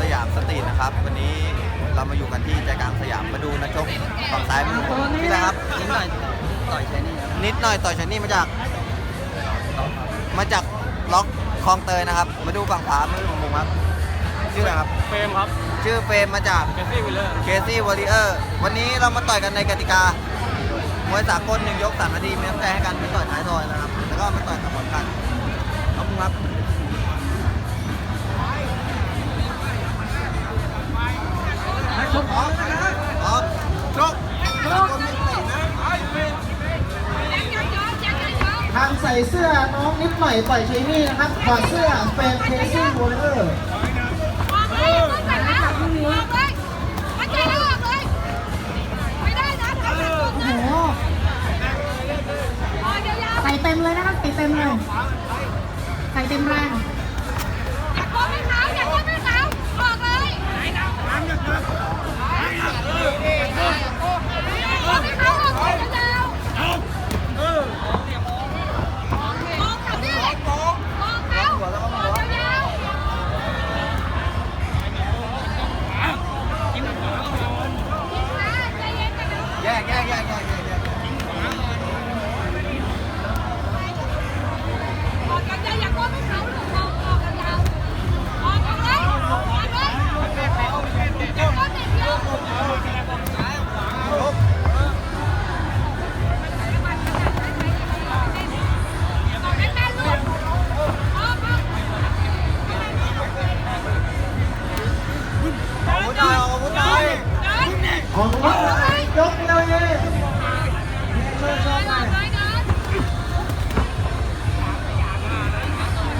สยามสตรีทนะครับ วันนี้เรามาอยู่กันที่ใจกลางสยามมาดูนักชกฝั่งซ้ายมือผพี่อะครับ นิดหน่อยต่อยชายนี่นิดหน่อยต่อยชันนี่มาจาก มาจากล็อกคลองเตยนะครับ มาดูฝั่งขวามือของผมครับ ชื่ออะไรครับ เฟรมครับชื่อเฟรมมาจากเคซี่วิลเลอร์ เคซี่วอลเลอร์ วันนี้เรามาต่อยกันในกติกามวยสากลหนึ่งยกสามนาทีมีน้ำใจให้กันไม่ต่อยท้ายซอยนะครับ แล้วก็มาต่อยกับผมกันขอบคุณครับ ส่เสื้อน้องนิดหน่อยต่อยชัยนี่นะครับถอดเสื้อแฟนเทซี่วอลเลอร์โอ้โหใส่เต็มเลยนะครับใส่เต็มเลยใส่เต็มแรง ของวัดยกเดียเองเชิญชมหน่อย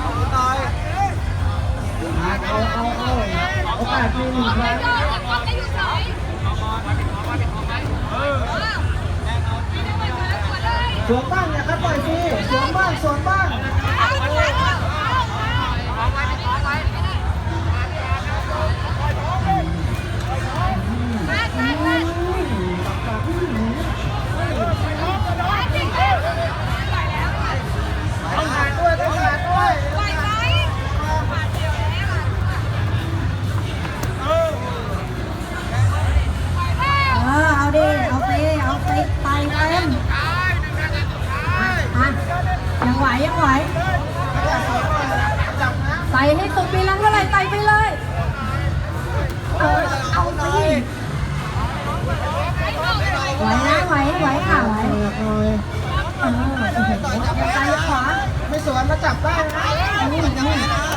อาวุธหน่อยมาเอาเอาโอกาสมีหนึ่งครั้งสวมบ้างเนี่ยครับต่อยฟรีสวมบ้างสวมบ้าง ใส่ให้สุดมีแรงเท่าไหร่ใส่ไปเลย เออเอาสิไหวนะไหวไหวค่ะไหวเปิดหน่อยเออโอ้โหยังซ้ายยังขวาไม่สวนมาจับได้นะอืมอืม